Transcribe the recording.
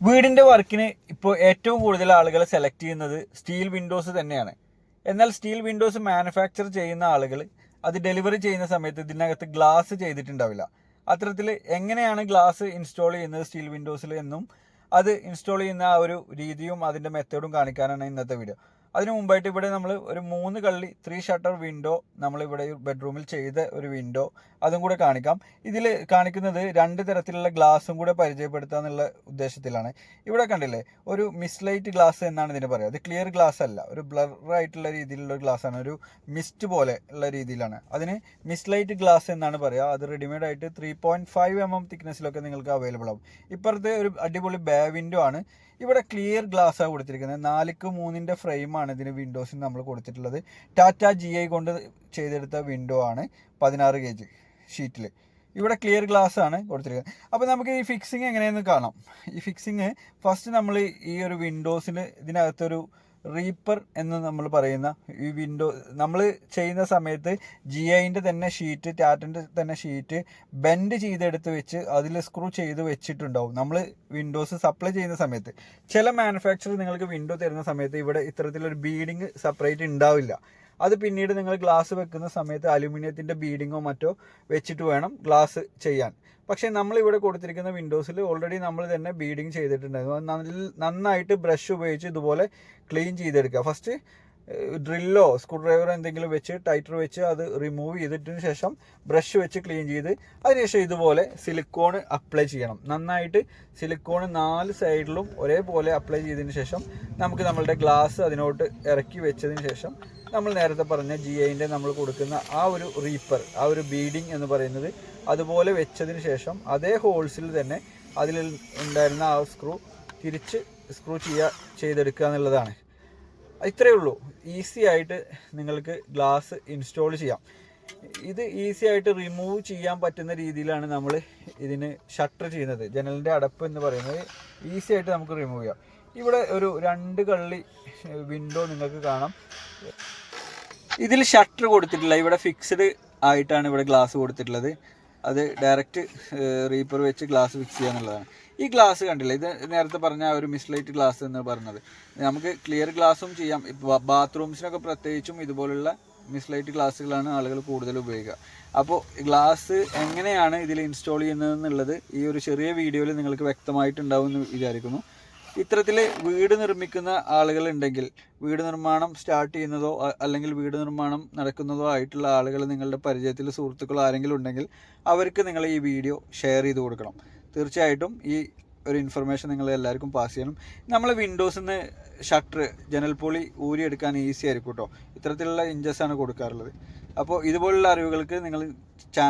വീടിന്റെ വർക്കിന് ഇപ്പോൾ ഏറ്റവും കൂടുതൽ ആളുകൾ സെലക്ട് ചെയ്യുന്നത് സ്റ്റീൽ വിൻഡോസ് തന്നെയാണ്. എന്നാൽ സ്റ്റീൽ വിൻഡോസ് മാനുഫാക്ചർ ചെയ്യുന്ന ആളുകൾ അത് ഡെലിവറി ചെയ്യുന്ന സമയത്ത് ഇതിനകത്ത് ഗ്ലാസ് ചെയ്തിട്ടുണ്ടാവില്ല. അത്തരത്തിൽ എങ്ങനെയാണ് ഗ്ലാസ് ഇൻസ്റ്റാൾ ചെയ്യുന്നത് സ്റ്റീൽ വിൻഡോസിൽ എന്നും അത് ഇൻസ്റ്റാൾ ചെയ്യുന്ന ആ ഒരു രീതിയും അതിന്റെ മെത്തേഡും കാണിക്കാനാണ് ഇന്നത്തെ വീഡിയോ അതിനു മുമ്പായിട്ട് ഇവിടെ നമ്മൾ ഒരു മൂന്ന് കള്ളി ത്രീ ഷട്ടർ വിൻഡോ നമ്മളിവിടെ ബെഡ്റൂമിൽ ചെയ്ത ഒരു വിൻഡോ അതും കൂടെ കാണിക്കാം. ഇതിൽ കാണിക്കുന്നത് രണ്ട് തരത്തിലുള്ള ഗ്ലാസും കൂടെ പരിചയപ്പെടുത്തുക എന്നുള്ള ഉദ്ദേശത്തിലാണ്. ഇവിടെ കണ്ടില്ലേ ഒരു മിസ്ലൈറ്റ് ഗ്ലാസ് എന്നാണ് ഇതിന് പറയുക. അത് ക്ലിയർ ഗ്ലാസ് അല്ല ഒരു ബ്ലർ ആയിട്ടുള്ള രീതിയിലുള്ള ഗ്ലാസ് ആണ് ഒരു മിസ്റ്റ് പോലെ ഉള്ള രീതിയിലാണ്. അതിന് മിസ്ലൈറ്റ് ഗ്ലാസ് എന്നാണ് പറയുക. അത് റെഡിമെയ്ഡ് ആയിട്ട് three point five m m തിക്നെസ്സിലൊക്കെ നിങ്ങൾക്ക് അവൈലബിൾ ആവും. ഇപ്പുറത്തെ ഒരു അടിപൊളി ബേ വിൻഡോ ആണ്. ഇവിടെ ക്ലിയർ ഗ്ലാസ് ആണ് കൊടുത്തിരിക്കുന്നത്. നാലിക്ക് മൂന്നിന്റെ ഫ്രെയിമാണ് ഇതിന് വിൻഡോസിന് നമ്മൾ കൊടുത്തിട്ടുള്ളത്. ടാറ്റ ജി ഐ കൊണ്ട് ചെയ്തെടുത്ത വിൻഡോ ആണ് പതിനാറ് കെ ജി ഷീറ്റിൽ ഇവിടെ ക്ലിയർ ഗ്ലാസ് ആണ് കൊടുത്തിരിക്കുന്നത്. അപ്പോൾ നമുക്ക് ഈ ഫിക്സിങ് എങ്ങനെയെന്ന് കാണാം. ഈ ഫിക്സിങ് ഫസ്റ്റ് നമ്മൾ ഈ ഒരു വിൻഡോസിന് ഇതിനകത്തൊരു റീപ്പർ എന്ന് നമ്മൾ പറയുന്ന ഈ വിൻഡോ നമ്മൾ ചെയ്യുന്ന സമയത്ത് ജി ഐന്റെ തന്നെ ഷീറ്റ് ടാറ്റന്റെ തന്നെ ഷീറ്റ് ബെൻഡ് ചെയ്തെടുത്ത് വെച്ച് അതിൽ സ്ക്രൂ ചെയ്ത് വെച്ചിട്ടുണ്ടാവും. നമ്മൾ വിൻഡോസ് സപ്ലൈ ചെയ്യുന്ന സമയത്ത്. ചില മാനുഫാക്ചർ നിങ്ങൾക്ക് വിൻഡോ തരുന്ന സമയത്ത് ഇവിടെ ഇത്തരത്തിലൊരു ബീഡിങ് സെപ്പറേറ്റ് ഉണ്ടാവില്ല. അത് പിന്നീട് നിങ്ങൾ ഗ്ലാസ് വെക്കുന്ന സമയത്ത് അലുമിനിയത്തിന്റെ ബീഡിങ്ങോ മറ്റോ വെച്ചിട്ട് വേണം ഗ്ലാസ് ചെയ്യാൻ. പക്ഷേ നമ്മളിവിടെ കൊടുത്തിരിക്കുന്ന വിൻഡോസിൽ ഓൾറെഡി നമ്മൾ തന്നെ ബീഡിങ് ചെയ്തിട്ടുണ്ടായിരുന്നു. നന്നായിട്ട് ബ്രഷ് ഉപയോഗിച്ച് ഇതുപോലെ ക്ലീൻ ചെയ്തെടുക്കുക. ഫസ്റ്റ് ഡ്രില്ലോ സ്ക്രൂ ഡ്രൈവർ എന്തെങ്കിലും വെച്ച് ടൈറ്റർ വെച്ച് അത് റിമൂവ് ചെയ്തിട്ടതിന് ശേഷം ബ്രഷ് വെച്ച് ക്ലീൻ ചെയ്ത് അതിനുശേഷം ഇതുപോലെ സിലിക്കോൺ അപ്ലൈ ചെയ്യണം. നന്നായിട്ട് സിലിക്കോൺ നാല് സൈഡിലും ഒരേപോലെ അപ്ലൈ ചെയ്തതിന് ശേഷം നമുക്ക് നമ്മളുടെ ഗ്ലാസ് അതിനോട്ട് ഇറക്കി വെച്ചതിന് ശേഷം നമ്മൾ നേരത്തെ പറഞ്ഞ ജി ഐന്റെ നമ്മൾ കൊടുക്കുന്ന ആ ഒരു റീപ്പർ ആ ഒരു ബീഡിങ് എന്ന് പറയുന്നത് അതുപോലെ വെച്ചതിന് ശേഷം അതേ ഹോൾസിൽ തന്നെ അതിൽ ഉണ്ടായിരുന്ന ആ സ്ക്രൂ തിരിച്ച് സ്ക്രൂ ചെയ്യുക ചെയ്തെടുക്കുക എന്നുള്ളതാണ്. ഇത്രയേ ഉള്ളൂ. ഈസി ആയിട്ട് നിങ്ങൾക്ക് ഗ്ലാസ് ഇൻസ്റ്റാൾ ചെയ്യാം. ഇത് ഈസി ആയിട്ട് റിമൂവ് ചെയ്യാൻ പറ്റുന്ന രീതിയിലാണ് നമ്മൾ ഇതിന് ഷട്ടർ ചെയ്യുന്നത്. ജനലിന്റെ അടപ്പ് എന്ന് പറയുന്നത് ഈസി ആയിട്ട് നമുക്ക് റിമൂവ് ചെയ്യാം. ഇവിടെ ഒരു രണ്ട് കള്ളി വിൻഡോ നിങ്ങൾക്ക് കാണാം. ഇതിൽ ഷട്ടർ കൊടുത്തിട്ടില്ല. ഇവിടെ ഫിക്സ്ഡ് ആയിട്ടാണ് ഇവിടെ ഗ്ലാസ് കൊടുത്തിട്ടുള്ളത്. അത് ഡയറക്റ്റ് റീപ്പർ വെച്ച് ഗ്ലാസ് ഫിക്സ് ചെയ്യുക എന്നുള്ളതാണ് ഈ ഗ്ലാസ് കണ്ടില്ല? ഇത് നേരത്തെ പറഞ്ഞ ഒരു മിസ്ലൈറ്റ് ഗ്ലാസ് എന്ന് പറഞ്ഞത്. നമുക്ക് ക്ലിയർ ഗ്ലാസും ചെയ്യാം. ബാത്റൂംസിനൊക്കെ പ്രത്യേകിച്ചും ഇതുപോലുള്ള മിസ്ലൈറ്റ് ഗ്ലാസ്സുകളാണ് ആളുകൾ കൂടുതൽ ഉപയോഗിക്കുക. അപ്പോൾ ഗ്ലാസ് എങ്ങനെയാണ് ഇതിൽ ഇൻസ്റ്റാൾ ചെയ്യുന്നത് എന്നുള്ളത് ഈ ഒരു ചെറിയ വീഡിയോയിൽ നിങ്ങൾക്ക് വ്യക്തമായിട്ടുണ്ടാവും എന്ന് വിചാരിക്കുന്നു. ഇത്തരത്തിൽ വീട് നിർമ്മിക്കുന്ന ആളുകളുണ്ടെങ്കിൽ വീട് നിർമ്മാണം സ്റ്റാർട്ട് ചെയ്യുന്നതോ അല്ലെങ്കിൽ വീട് നിർമ്മാണം നടക്കുന്നതോ ആയിട്ടുള്ള ആളുകൾ നിങ്ങളുടെ പരിചയത്തിൽ സുഹൃത്തുക്കളോ ആരെങ്കിലും ഉണ്ടെങ്കിൽ അവർക്ക് നിങ്ങൾ ഈ വീഡിയോ ഷെയർ ചെയ്ത് കൊടുക്കണം. തീർച്ചയായിട്ടും ഈ ഒരു ഇൻഫർമേഷൻ നിങ്ങൾ എല്ലാവർക്കും പാസ് ചെയ്യണം. നമ്മൾ വിൻഡോസിൽ നിന്ന് ഷട്ടർ ജനൽപോളി ഊരിയെടുക്കാൻ ഈസി ആയിരിക്കും കേട്ടോ ഇത്തരത്തിലുള്ള ആണ് കൊടുക്കാറുള്ളത്. അപ്പോൾ ഇതുപോലുള്ള അറിവുകൾക്ക് നിങ്ങൾ ചാനൽ